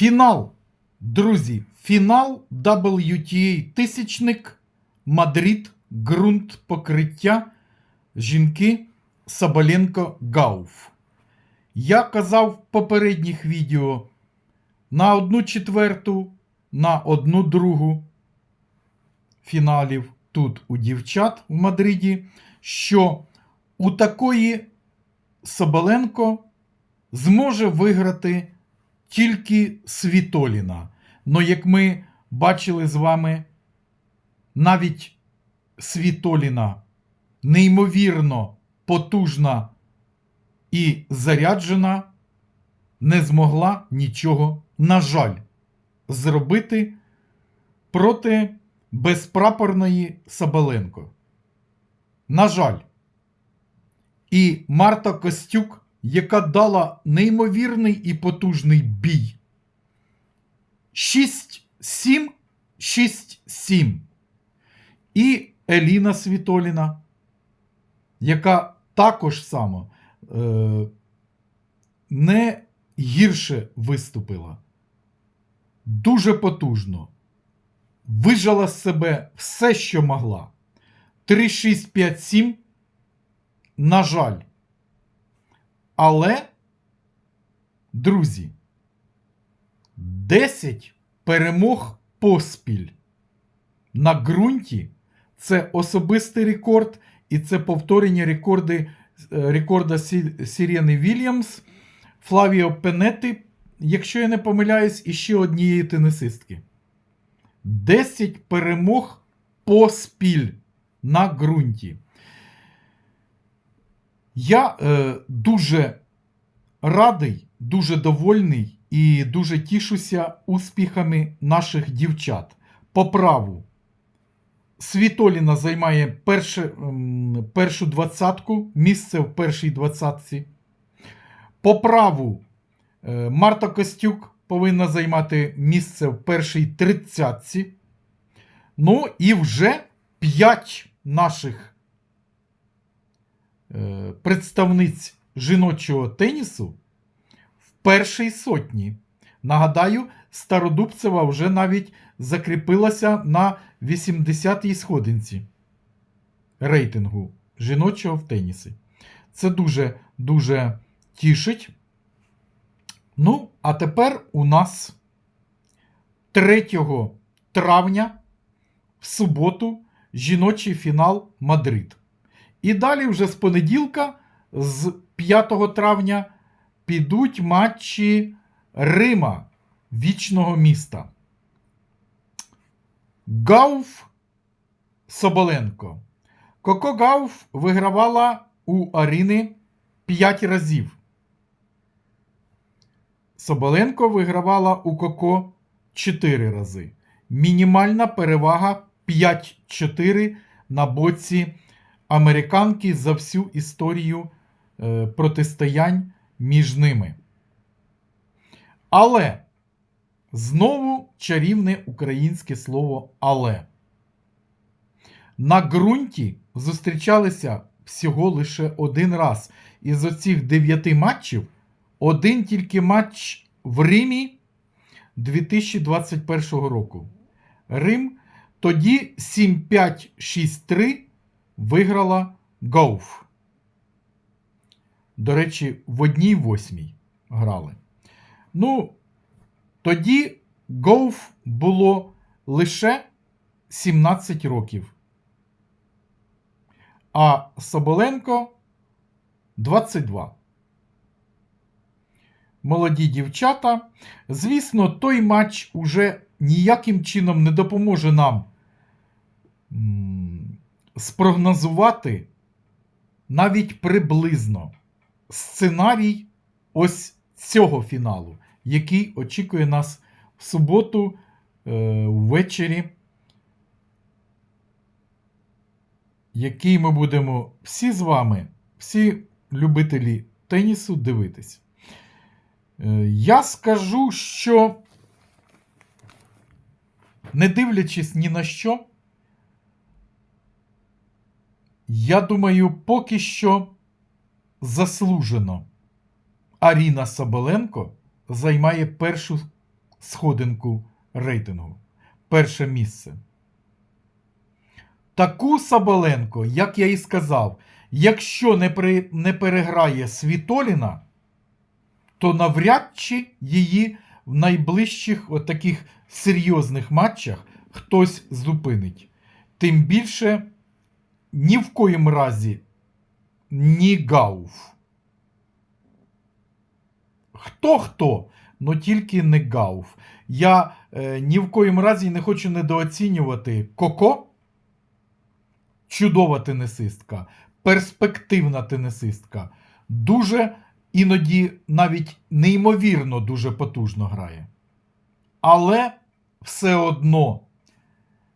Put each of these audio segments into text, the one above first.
Фінал. Друзі, фінал WTA тисячник Мадрид ґрунт покриття жінки Соболенко Гауф. Я казав в попередніх відео на одну четверту, на одну другу фіналів тут у дівчат в Мадриді, що у такої Соболенко зможе виграти тільки Світоліна. Но як ми бачили з вами, навіть Світоліна неймовірно потужна і заряджена, не змогла нічого, на жаль, зробити проти безпрапорної Соболенко. На жаль. І Марта Костюк, яка дала неймовірний і потужний бій. 6-7, 6-7. І Еліна Світоліна, яка також само е, не гірше виступила. Дуже потужно. Вижала з себе все, що могла. 3-6-5-7. На жаль. Але, друзі, 10 перемог поспіль на ґрунті це особистий рекорд, і це повторення рекорди, е, рекорда Сі- Сіріани Вільямс, Флавіо Пенети, якщо я не помиляюсь, і ще однієї тенісистки. 10 перемог поспіль на ґрунті. Я е, дуже радий, дуже довольний і дуже тішуся успіхами наших дівчат. По праву. Світоліна займає перше, першу двадцятку, місце в першій двадцятці. По праву е, Марта Костюк повинна займати місце в першій тридцятці. Ну і вже 5 наших представниць жіночого тенісу в першій сотні. Нагадаю, Стародубцева вже навіть закріпилася на 80-й сходинці рейтингу жіночого в тенісі. Це дуже дуже тішить. Ну, а тепер у нас 3 травня в суботу жіночий фінал Мадрид. І далі вже з понеділка, з 5 травня, підуть матчі Рима, вічного міста. Гауф Соболенко. Коко Гауф вигравала у Аріни 5 разів. Соболенко вигравала у Коко 4 рази. Мінімальна перевага 5-4 на боці американки за всю історію е, протистоянь між ними. Але знову чарівне українське слово але. На ґрунті зустрічалися всього лише один раз. Із оцих дев'яти матчів один тільки матч в Римі 2021 року. Рим тоді 7-5-6-3 виграла Гоуф. До речі, в одній восьмій грали. Ну, тоді Гоуф було лише 17 років. А Соболенко 22. Молоді дівчата. Звісно, той матч уже ніяким чином не допоможе нам спрогнозувати навіть приблизно сценарій ось цього фіналу, який очікує нас в суботу е, ввечері, який ми будемо всі з вами, всі любителі тенісу, дивитись. Е, Я скажу, що не дивлячись ні на що, я думаю, поки що заслужено Аріна Соболенко займає першу сходинку рейтингу. Перше місце. Таку Сабаленко, як я і сказав, якщо не, при, не переграє Світоліна, то навряд чи її в найближчих от таких серйозних матчах хтось зупинить. Тим більше ні в коїм разі ні Гауф. Хто хто, но тільки не Гауф. Я е, ні в коїм разі не хочу недооцінювати Коко. Чудова тенісистка, перспективна тенісистка. Дуже іноді навіть неймовірно дуже потужно грає. Але все одно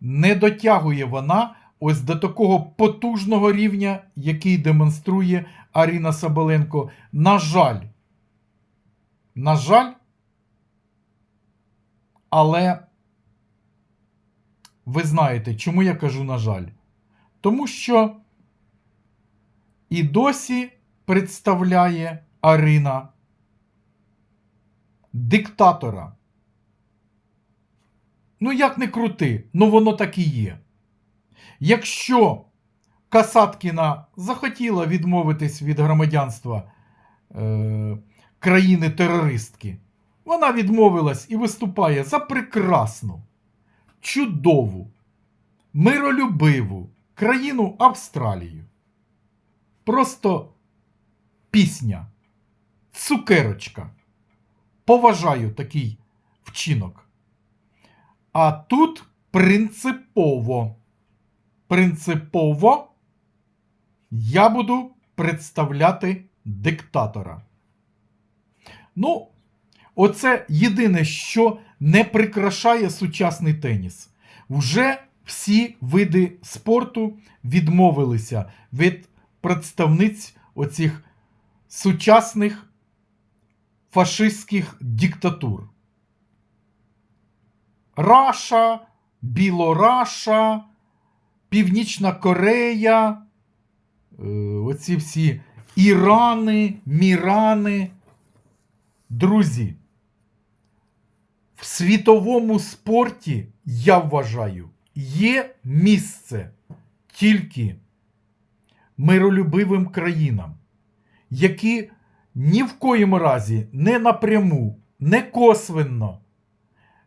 не дотягує вона ось до такого потужного рівня, який демонструє Аріна Сабаленко. На жаль, на жаль, але ви знаєте, чому я кажу на жаль? Тому що і досі представляє Арина диктатора. Ну, як не крути, ну воно так і є. Якщо Касаткіна захотіла відмовитись від громадянства е, країни-терористки, вона відмовилась і виступає за прекрасну, чудову, миролюбиву країну Австралію. Просто пісня, цукерочка. Поважаю такий вчинок. А тут принципово. Принципово я буду представляти диктатора. Ну, оце єдине, що не прикрашає сучасний теніс. Вже всі види спорту відмовилися від представниць оцих сучасних фашистських диктатур. Раша, Білораша, Північна Корея, е, оці всі Ірани, Мірани. Друзі, в світовому спорті, я вважаю, є місце тільки миролюбивим країнам, які ні в коїм разі не напряму, не косвенно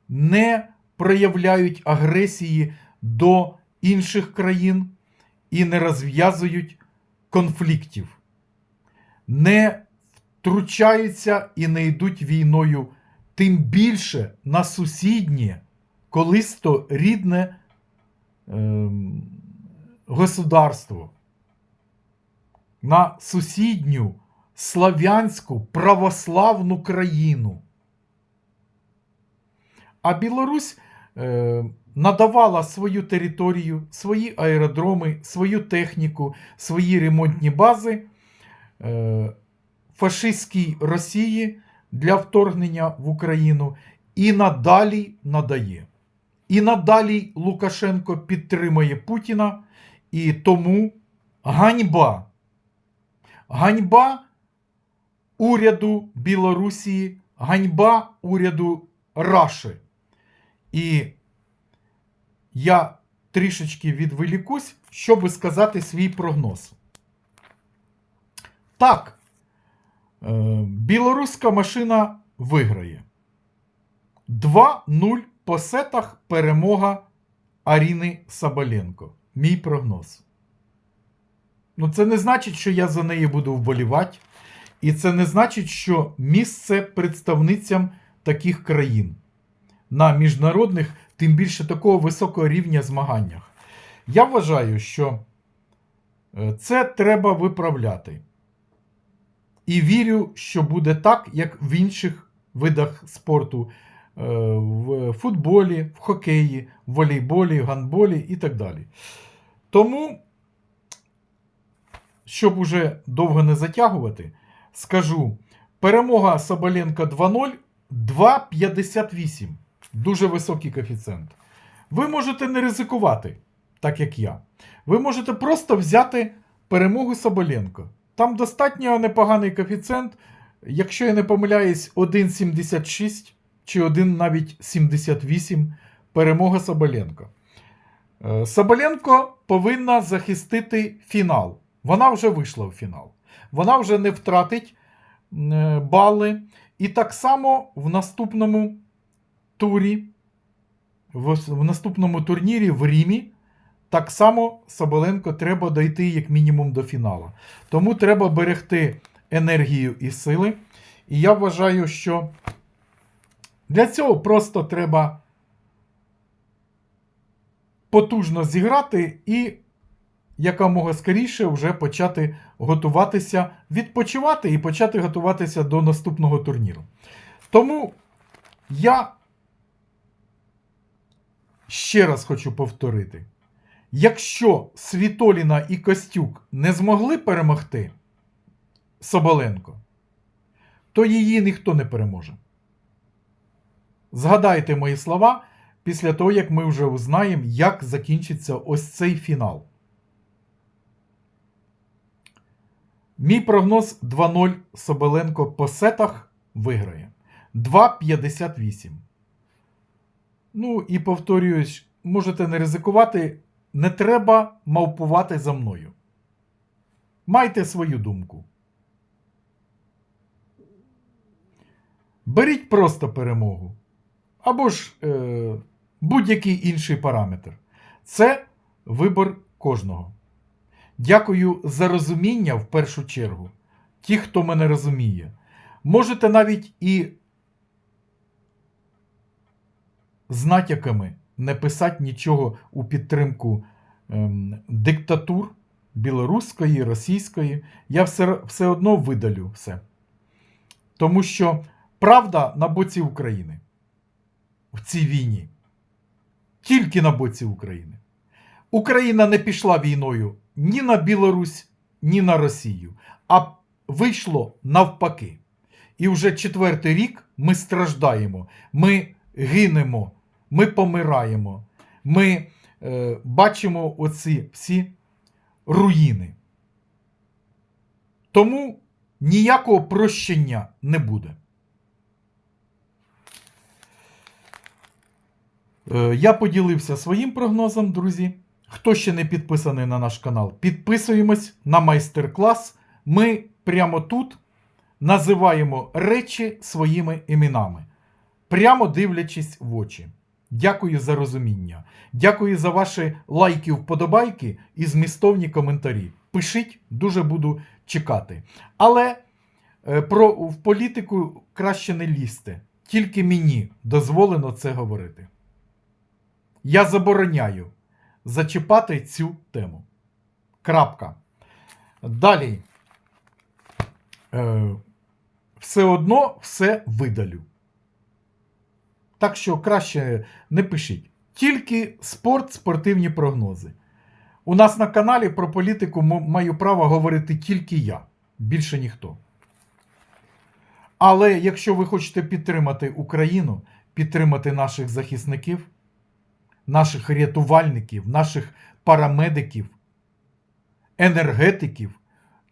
не проявляють агресії до інших країн і не розв'язують конфліктів, не втручаються і не йдуть війною, тим більше на сусіднє, колись то рідне ем, государство, на сусідню слав'янську православну країну. А Білорусь е, надавала свою територію, свої аеродроми, свою техніку, свої ремонтні бази е, фашистській Росії для вторгнення в Україну і надалі надає. І надалі Лукашенко підтримує Путіна, і тому ганьба. Ганьба уряду Білорусі, ганьба уряду Раші. І я трішечки відволікусь, щоб сказати свій прогноз. Так, е, білоруська машина виграє. 2-0 по сетах перемога Аріни Сабаленко. Мій прогноз. Ну, це не значить, що я за неї буду вболівати. І це не значить, що місце представницям таких країн на міжнародних, тим більше такого високого рівня змаганнях. Я вважаю, що е, це треба виправляти. І вірю, що буде так, як в інших видах спорту. е, В футболі, в хокеї, в волейболі, в гандболі і так далі. Тому, щоб уже довго не затягувати, скажу: перемога Соболенка 2-0, 2,58. Дуже високий коефіцієнт. Ви можете не ризикувати, так як я. Ви можете просто взяти перемогу Соболенко. Там достатньо непоганий коефіцієнт. Якщо я не помиляюсь, 1,76. чи 1 навіть 78 перемога Соболенко. Е, Соболенко повинна захистити фінал. Вона вже вийшла в фінал. Вона вже не втратить е, бали. І так само в наступному турі, в, наступному турнірі в Римі, так само Соболенко треба дойти як мінімум до фіналу. Тому треба берегти енергію і сили. І я вважаю, що для цього просто треба потужно зіграти і якомога скоріше вже почати готуватися, відпочивати і почати готуватися до наступного турніру. Тому я ще раз хочу повторити: якщо Світоліна і Костюк не змогли перемогти Соболенко, то її ніхто не переможе. Згадайте мої слова після того, як ми вже узнаємо, як закінчиться ось цей фінал. Мій прогноз 2-0 Соболенко по сетах виграє. 2,58. Ну і повторююсь, можете не ризикувати. Не треба мавпувати за мною. Майте свою думку. Беріть просто перемогу. Або ж е, будь-який інший параметр. Це вибор кожного. Дякую за розуміння в першу чергу. Ті, хто мене розуміє. Можете навіть і з натяками не писати нічого у підтримку ем, диктатур білоруської, російської. Я все, все одно видалю все. Тому що правда на боці України в цій війні. Тільки на боці України. Україна не пішла війною ні на Білорусь, ні на Росію, а вийшло навпаки. І вже четвертий рік ми страждаємо, ми гинемо, ми помираємо, ми е, бачимо оці всі руїни. Тому ніякого прощення не буде. Е, Я поділився своїм прогнозом, друзі. Хто ще не підписаний на наш канал, підписуємось на майстер-клас. Ми прямо тут називаємо речі своїми іменами, прямо дивлячись в очі. Дякую за розуміння. Дякую за ваші лайки, вподобайки і змістовні коментарі. Пишіть, дуже буду чекати. Але е, про в політику краще не лізьте. Тільки мені дозволено це говорити. Я забороняю зачіпати цю тему. Крапка. Далі. Е, все одно все видалю. Так що краще не пишіть. Тільки спорт, спортивні прогнози. У нас на каналі про політику маю право говорити тільки я, більше ніхто. Але якщо ви хочете підтримати Україну, підтримати наших захисників, наших рятувальників, наших парамедиків, енергетиків,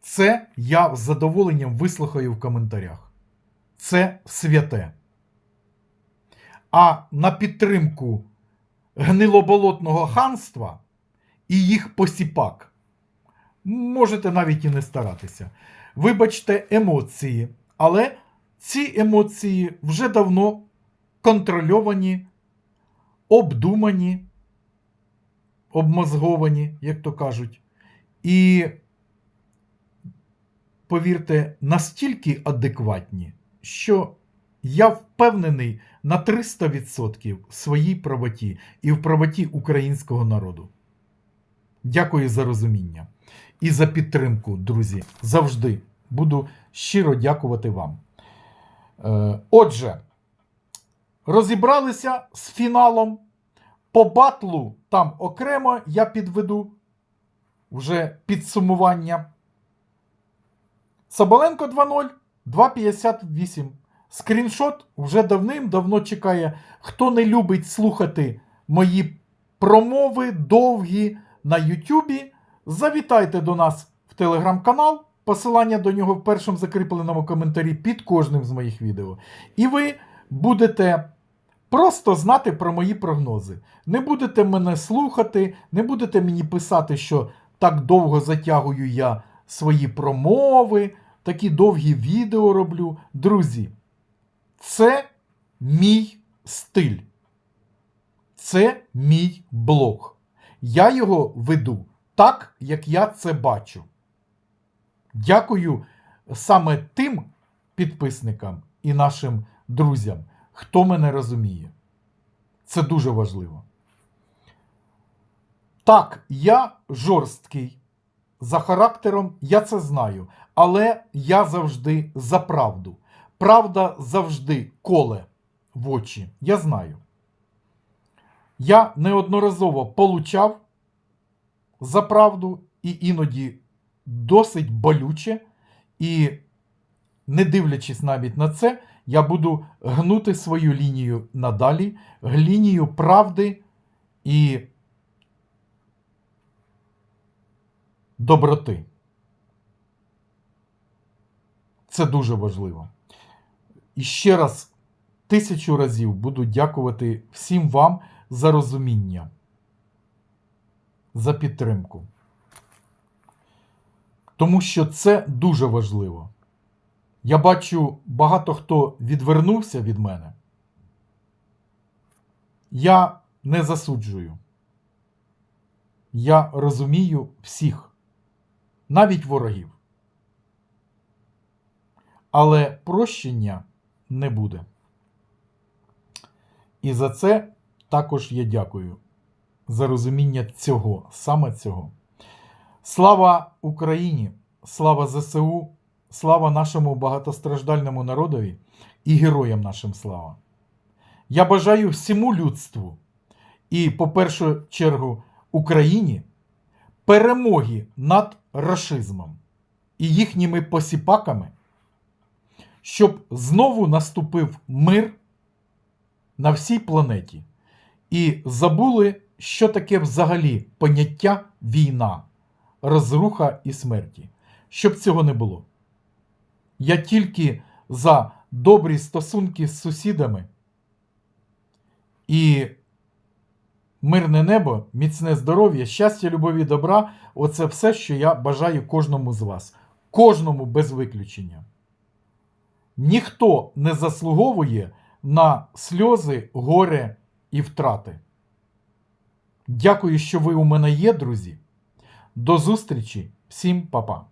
це я з задоволенням вислухаю в коментарях. Це святе. А на підтримку гнилоболотного ханства і їх посіпак можете навіть і не старатися. Вибачте, емоції, але ці емоції вже давно контрольовані, обдумані, обмозговані, як то кажуть. І, повірте, настільки адекватні, що я впевнений на 300% в своїй правоті і в правоті українського народу. Дякую за розуміння і за підтримку, друзі. Завжди буду щиро дякувати вам. Е, Отже, розібралися з фіналом. По батлу там окремо я підведу вже підсумування. Соболенко 2-0, 2,58. Скріншот вже давним-давно чекає. Хто не любить слухати мої промови довгі на Ютубі, завітайте до нас в телеграм-канал. Посилання до нього в першому закріпленому коментарі під кожним з моїх відео. І ви будете просто знати про мої прогнози. Не будете мене слухати, не будете мені писати, що так довго затягую я свої промови, такі довгі відео роблю. Друзі, це мій стиль. Це мій блог. Я його веду так, як я це бачу. Дякую саме тим підписникам і нашим друзям, хто мене розуміє. Це дуже важливо. Так, я жорсткий. За характером я це знаю, але я завжди за правду. Правда завжди коле в очі. Я знаю. Я неодноразово получав за правду і іноді досить болюче, і не дивлячись навіть на це, я буду гнути свою лінію надалі, лінію правди і доброти. Це дуже важливо. І ще раз тисячу разів буду дякувати всім вам за розуміння, за підтримку. Тому що це дуже важливо. Я бачу, багато хто відвернувся від мене. Я не засуджую. Я розумію всіх, навіть ворогів. Але прощення не буде. І за це також я дякую за розуміння цього, саме цього. Слава Україні! Слава ЗСУ! Слава нашому багатостраждальному народові і героям нашим слава! Я бажаю всьому людству і, по першу чергу, Україні перемоги над рашизмом і їхніми посіпаками, щоб знову наступив мир на всій планеті і забули, що таке взагалі поняття війна, розруха і смерті. Щоб цього не було. Я тільки за добрі стосунки з сусідами і мирне небо, міцне здоров'я, щастя, любові, добра оце все, що я бажаю кожному з вас. Кожному без виключення. Ніхто не заслуговує на сльози, горе і втрати. Дякую, що ви у мене є, друзі. До зустрічі, всім па-па.